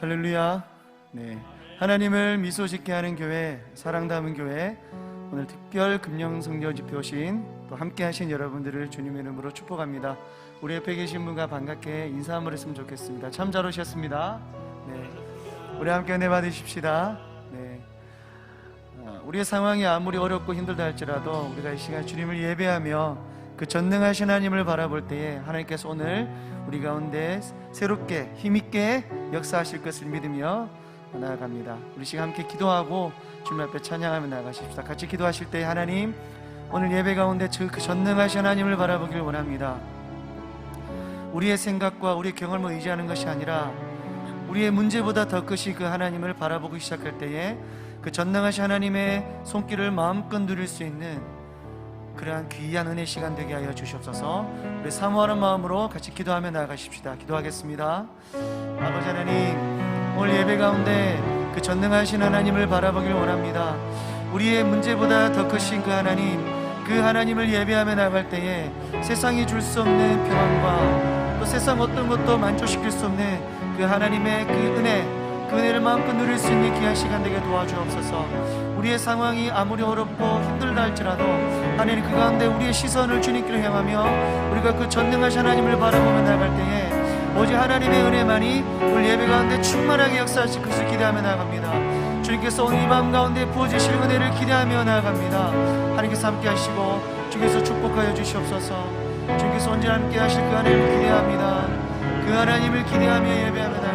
할렐루야. 네. 하나님을 미소 짓게 하는 교회, 사랑 담은 교회. 오늘 특별 금령 성령 집회오신 또 함께 하신 여러분들을 주님의 이름으로 축복합니다. 우리 옆에 계신 분과 반갑게 인사 한번 했으면 좋겠습니다. 참 잘 오셨습니다. 네. 우리 함께 은혜 받으십시다. 네. 어, 우리의 상황이 아무리 어렵고 힘들다 할지라도 우리가 이 시간 주님을 예배하며 그 전능하신 하나님을 바라볼 때에 하나님께서 오늘 우리 가운데 새롭게 힘있게 역사하실 것을 믿으며 나아갑니다. 우리 시간 함께 기도하고 주님 앞에 찬양하며 나아가십시다. 같이 기도하실 때 하나님 오늘 예배 가운데 그 전능하신 하나님을 바라보길 원합니다. 우리의 생각과 우리의 경험을 의지하는 것이 아니라 우리의 문제보다 더 크신 그 하나님을 바라보기 시작할 때에 그 전능하신 하나님의 손길을 마음껏 누릴 수 있는 그러한 귀한 은혜 시간 되게 하여 주시옵소서. 우리 사모하는 마음으로 같이 기도하며 나아가십시다. 기도하겠습니다. 아버지 하나님, 오늘 예배 가운데 그 전능하신 하나님을 바라보길 원합니다. 우리의 문제보다 더 크신 그 하나님, 그 하나님을 예배하며 나갈 때에 세상이 줄 수 없는 평안과 또 세상 어떤 것도 만족시킬 수 없는 그 하나님의 그 은혜, 그 은혜를 마음껏 누릴 수 있는 귀한 시간 되게 도와주옵소서. 우리의 상황이 아무리 어렵고 힘들다 할지라도 하나님 그 가운데 우리의 시선을 주님께로 향하며 우리가 그 전능하신 하나님을 바라보며 나갈 때에 오직 하나님의 은혜만이 우리 예배 가운데 충만하게 역사하실 것을 기대하며 나아갑니다. 주님께서 오늘 이 마음 가운데 부어주실 은혜를 기대하며 나아갑니다. 하나님께서 함께 하시고 주께서 축복하여 주시옵소서. 주님께서 언제나 함께 하실 그 하나님을 기대합니다. 그 하나님을 기대하며 나아갑니다.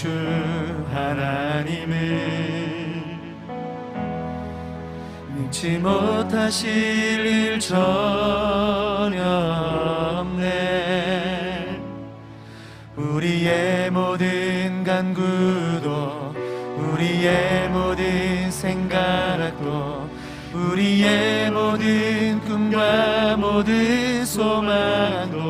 주 하나님을 능치 못하실 일 전혀 없네. 우리의 모든 간구도 우리의 모든 생각도 우리의 모든 꿈과 모든 소망도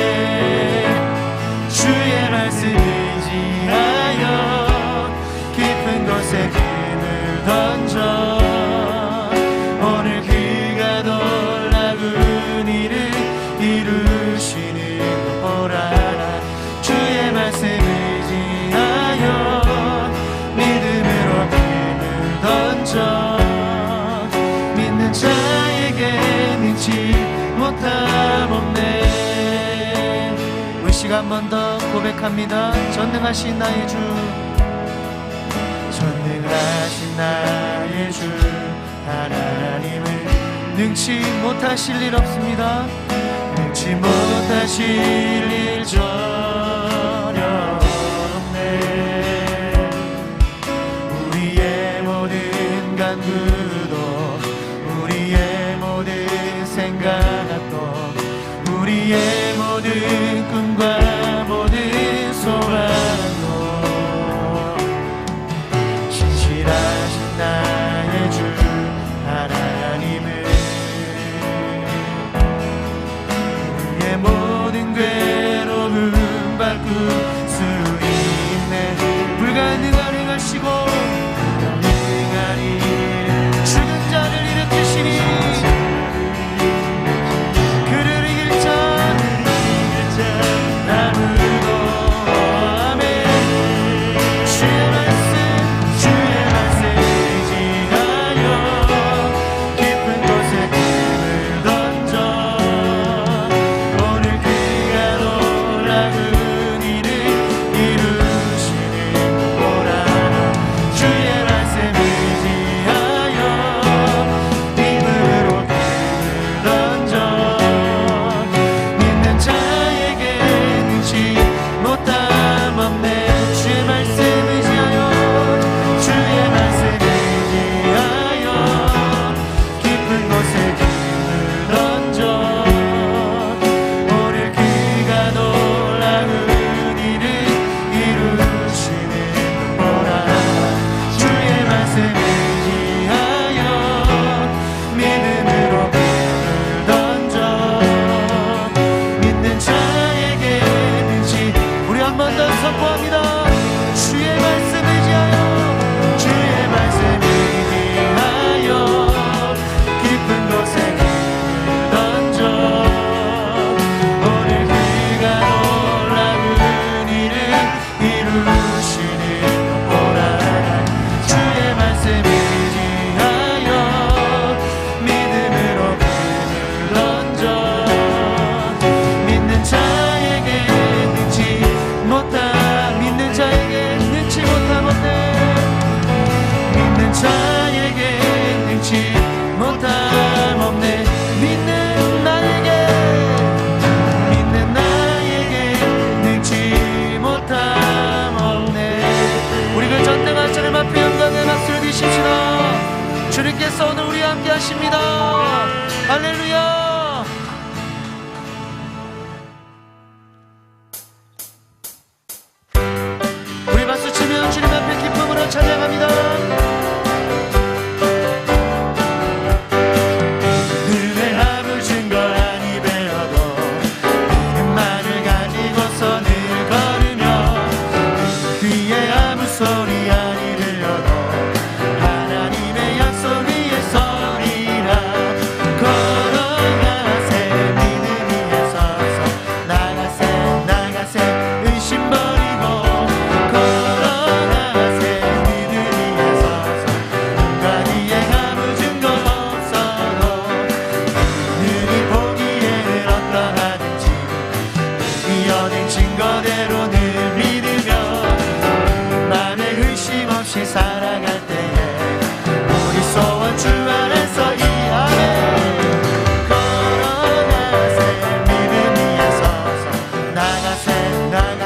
주의 말씀 의지하여 깊은 곳에 한 번 더 고백합니다. 전능하신 나의 주. 전능하신 나의 주. 하나님을 능치 못하실 일 없습니다. 능치 못하실 일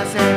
hacer.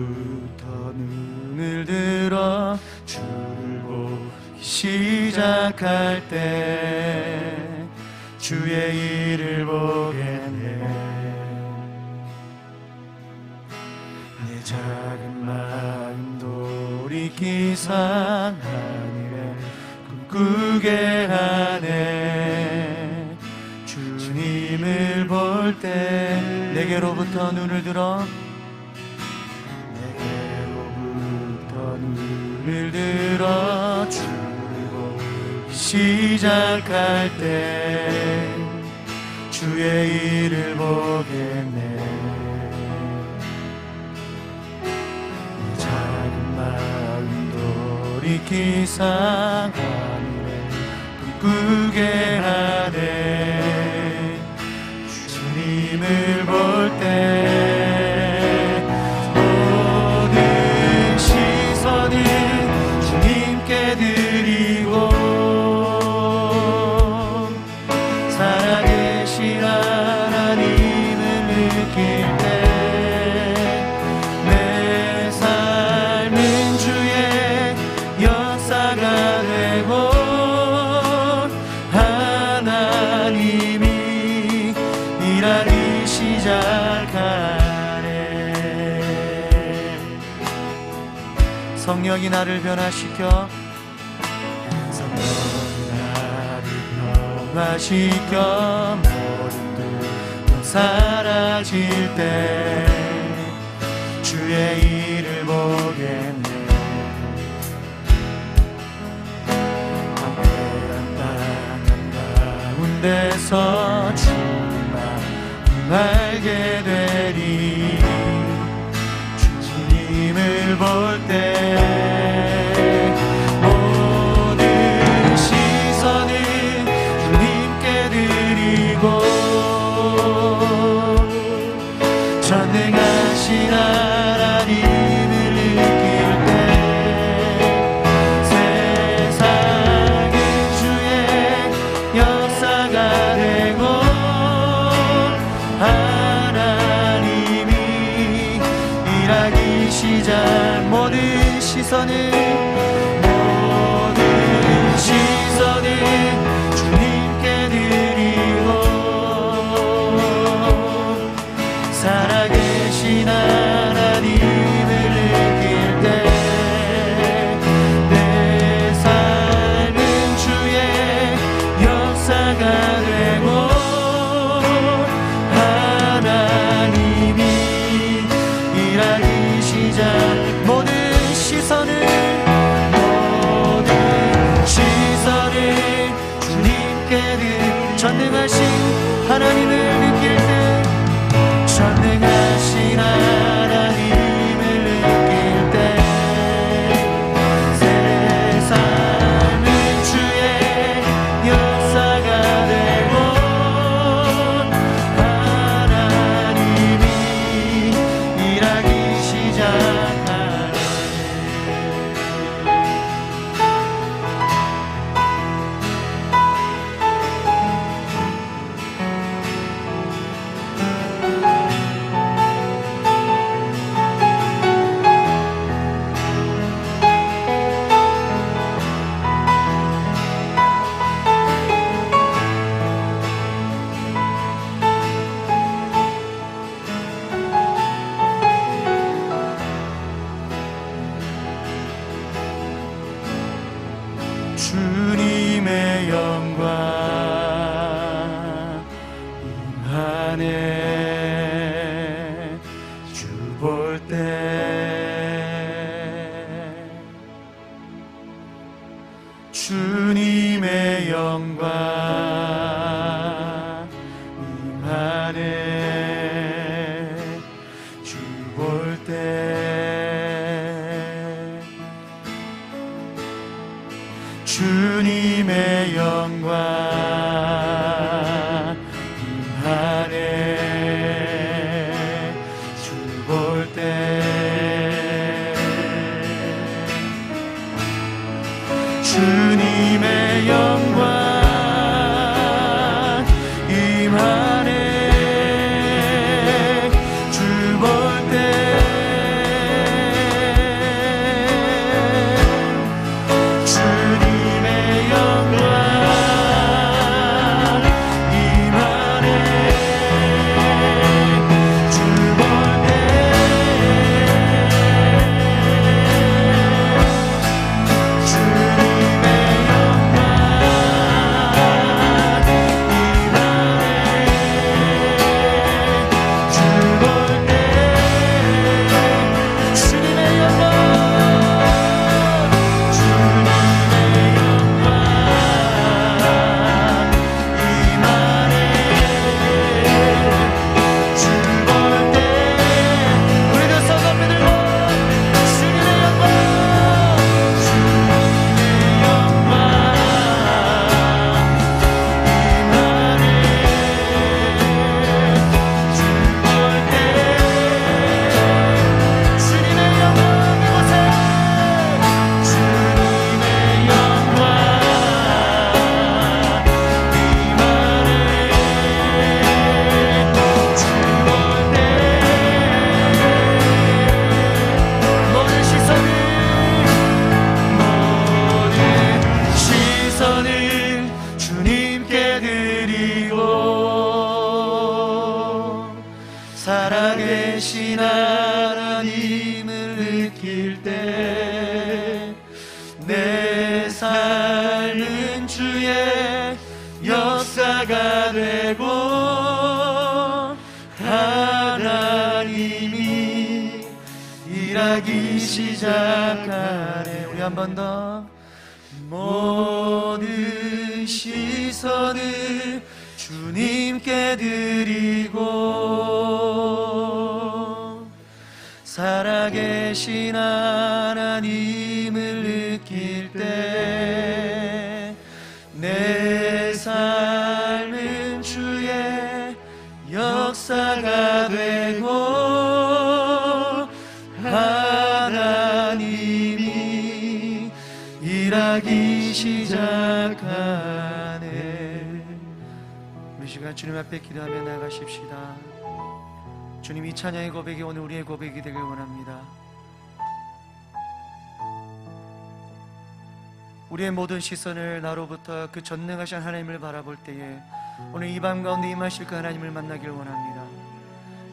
내게로부터 눈을 들어 주를 보기 시작할 때 주의 일을 보겠네 내 작은 마음 돌이키사 하늘에 꿈꾸게 하네. 주님을 볼 때 내게로부터 눈을 들어 눈을 들어 주를 보기 시작할 때 주의 일을 보겠네. 내 작은 마음 돌이키사 하늘에 꿈꾸게 하네 주님을 볼때 성령이 나를 변화시켜. 성령이 나를 변화시켜. 모든 또 사라질 때 주의 일을 보겠네. 담대한 땅 가운데서 주만 알게 되리. 주님을 볼때 모든 시선을 하나님을 번 더 모든 시선을 주님께 드리고 살아계신 하나님 앞에 기도하며 나가십시다. 주님 이 찬양의 고백이 오늘 우리의 고백이 되길 원합니다. 우리의 모든 시선을 나로부터 그 전능하신 하나님을 바라볼 때에 오늘 이 밤 가운데 임하실 그 하나님을 만나길 원합니다.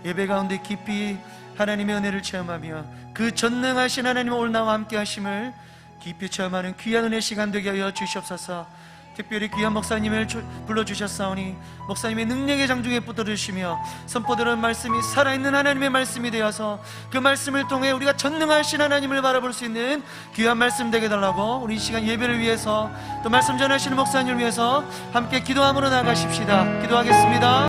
예배 가운데 깊이 하나님의 은혜를 체험하며 그 전능하신 하나님 오늘 나와 함께 하심을 깊이 체험하는 귀한 은혜 시간 되게 하여 주시옵소서 특별히 귀한 목사님을 주- 불러주셨사오니 목사님의 능력의 장중에 붙들으시며 선포되는 말씀이 살아있는 하나님의 말씀이 되어서 그 말씀을 통해 우리가 전능하신 하나님을 바라볼 수 있는 귀한 말씀 되게 달라고 우리 이 시간 예배를 위해서 또 말씀 전하시는 목사님을 위해서 함께 기도함으로 나가십시다. 기도하겠습니다